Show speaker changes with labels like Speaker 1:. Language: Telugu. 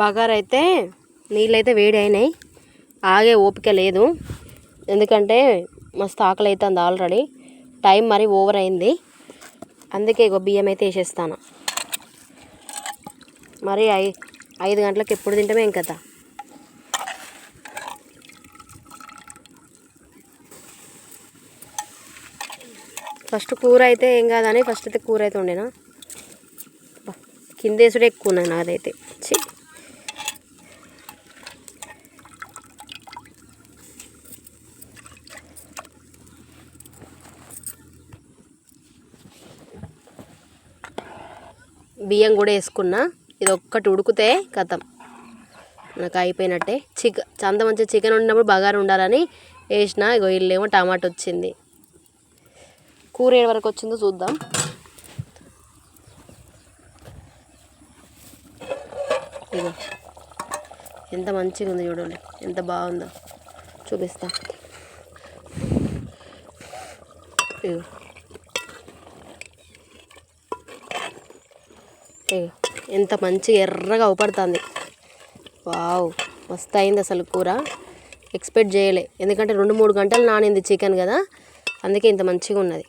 Speaker 1: బగారా అయితే నీళ్ళైతే వేడి అయినాయి. ఆగే ఓపిక లేదు. ఎందుకంటే మస్తు ఆకలి అవుతుంది ఆల్రెడీ టైం మరి ఓవర్ అయింది. అందుకే ఇగో బియ్యం అయితే వేసేస్తాను. మరి ఐ ఐదు గంటలకు ఎప్పుడు తింటామే కదా ఫస్ట్ కూర అయితే ఏం కాదని ఫస్ట్ అయితే కూర అయితే ఉండేనా కిందేసుడే ఎక్కువ ఉన్నది నాదైతే. ఛీ! బియ్యం కూడా వేసుకున్నా. ఇది ఒక్కటి ఉడికితే కథం. నాకు అయిపోయినట్టే. చికెన్ చంద మంచి చికెన్ వండినప్పుడు బగారు ఉండాలని వేసిన ఇగో ఇల్లేమో టమాటా వచ్చింది. కూర ఏడు వరకు వచ్చిందో చూద్దాం. ఇగో. ఎంత మంచిగా ఉంది చూడండి. ఎంత బాగుందో. చూపిస్తా. ఇగో ఇగో. ఎంత మంచిగా ఎర్రగా అవపడుతుంది. వావ్ మస్తు అయింది అసలు కూర. ఎక్స్పెక్ట్ చేయలే. ఎందుకంటే రెండు మూడు గంటలు నానింది చికెన్ కదా. అందుకే ఇంత మంచిగా ఉన్నది